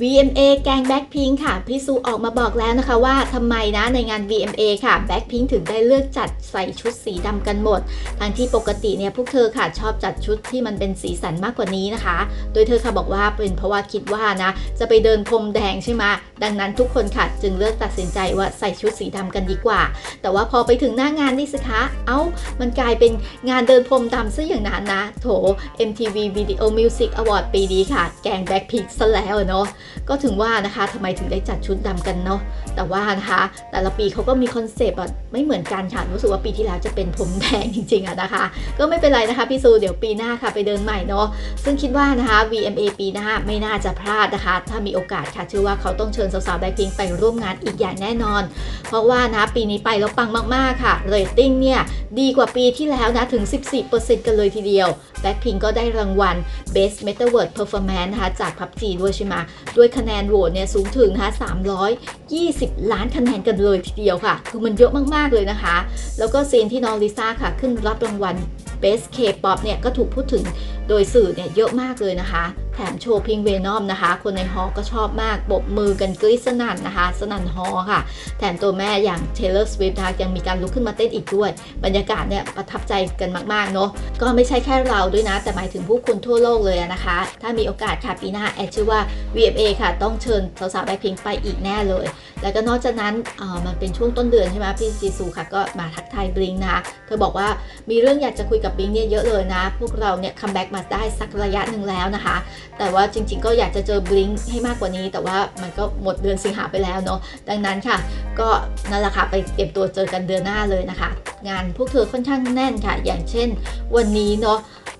VMA แกงแบ็คพิงค่ะ พี่ซูออกมาบอกแล้วนะคะว่าทำไมนะในงาน VMA ค่ะแบ็คพิงถึงได้เลือกจัดใส่ชุดสีดำกันหมด ทั้งที่ปกติเนี่ยพวกเธอค่ะชอบจัดชุดที่มันเป็นสีสันมากกว่านี้นะคะ โดยเธอค่ะบอกว่าเป็นเพราะว่าคิดว่านะ จะไปเดินพรมแดงใช่ไหมดังนั้นทุกคนค่ะจึงเลือกตัดสินใจว่าใส่ชุดสีดำกันดีกว่า แต่ว่าพอไปถึงหน้างานนี่สิคะเอ้า มันกลายเป็นงานเดินพรมดำซะอย่างนั้นนะ โถ MTV Video Music Award ปีนี้ค่ะ แกงแบ็คพิงซะแล้วเนาะก็ถึงว่านะคะทำไมถึงได้จัดชุดดำกันเนาะแต่ว่านะคะแต่ละปีเขาก็มีคอนเซปต์อะไม่เหมือนกันค่ะรู้สึกว่าปีที่แล้วจะเป็นผมแดงจริงๆอะนะคะ ก็ไม่เป็นไรนะคะพี่ซูเดี๋ยวปีหน้าค่ะไปเดินใหม่เนาะซึ่งคิดว่านะคะ VMA ปีหน้าไม่น่าจะพลาดนะคะ ถ้ามีโอกาสค่ะเชื่อว่าเขาต้องเชิญสาวๆแบ็คพิงไปร่วมงานอีกอย่างแน่นอน เพราะว่านะปีนี้ไปแล้วปังมากๆค่ะเรตติ้งเนี่ยดีกว่าปีที่แล้วนะถึง 14%กันเลยทีเดียว Blackpink ก็ได้รางวัล Best Metaverse Performance นะคะจาก PUBG ด้วยใช่ไหมด้วยคะแนนโหวตเนี่ยสูงถึงนะคะ320 ล้านคะแนนกันเลยทีเดียวค่ะ คือมันเยอะมากๆเลยนะคะ แล้วก็ซีนที่น้องลิซ่าค่ะ ขึ้นรับรางวัล Best K-pop เนี่ยก็ถูกพูดถึงโดยสื่อเนี่ยเยอะมากเลยนะคะ แถมโชว์พิงเวนอมนะคะ คนในฮอก็ชอบมากปรบมือกันกรี๊ดสนั่นนะคะ สนั่นฮอค่ะ แถมตัวแม่อย่าง Taylor Swift นะคะยังมีการลุกขึ้นมาเต้นอีกด้วย บรรยากาศเนี่ยประทับใจกันมากๆเนาะก็ไม่ใช่แค่เราด้วยนะ แต่หมายถึงผู้คนทั่วโลกเลยนะคะ ถ้ามีโอกาสค่ะปีหน้าแอดเชื่อว่า VMA ค่ะ ต้องเชิญสาวๆแบ็คพิงไปอีกแน่เลย แล้วก็นอกจากนั้นอ่อมันเป็นช่วงต้นเดือนใช่ไหมพี่จีซูค่ะก็มาทักทายบลิงนะคะเธอบอกว่ามีเรื่องอยากจะคุยกับบลิงเนี่ยเยอะเลยนะ พวกเราเนี่ยคัมแบ็กมาได้สักระยะหนึ่งแล้วนะคะแต่ว่าจริง ๆ ก็อยากจะเจอบลิงให้มากกว่านี้ แต่ว่ามันก็หมดเดือนสิงหาไปแล้วเนาะดังนั้นค่ะ ก็นั่นแหละค่ะไปเตรียมตัวเจอกันเดือนหน้าเลยนะคะ งานพวกเธอค่อนข้างแน่นค่ะ อย่างเช่น วันนี้เนาะ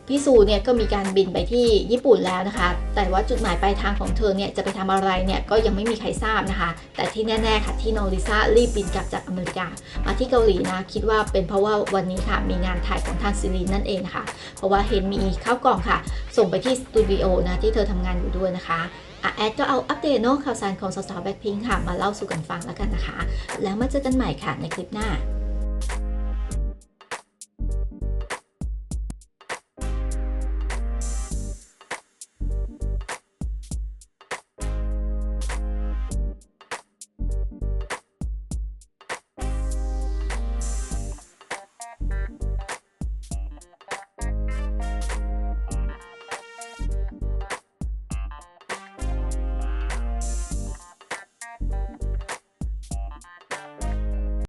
พี่ซูเนี่ยก็มีการบินไปที่ญี่ปุ่นแล้วนะคะ แต่ว่าจุดหมายปลายทางของเธอเนี่ยจะไปทำอะไรเนี่ยก็ยังไม่มีใครทราบนะคะ แต่ที่แน่ๆค่ะที่น้องลิซ่ารีบบินกลับจากอเมริกา มาที่เกาหลีนะคิดว่าเป็นเพราะว่าวันนี้ค่ะมีงานถ่ายของทางซีรีส์นั่นเองนะคะเพราะว่าเห็นมีข้าวกล่องค่ะ ส่งไปที่สตูดิโอนะที่เธอทำงานอยู่ด้วยนะคะอะแอดก็เอาอัปเดตเนาะข่าวสารของสาวๆแบ็คพิงค่ะมาเล่าสู่กันฟังแล้วกันนะคะ แล้วมาเจอกันใหม่ค่ะในคลิปหน้า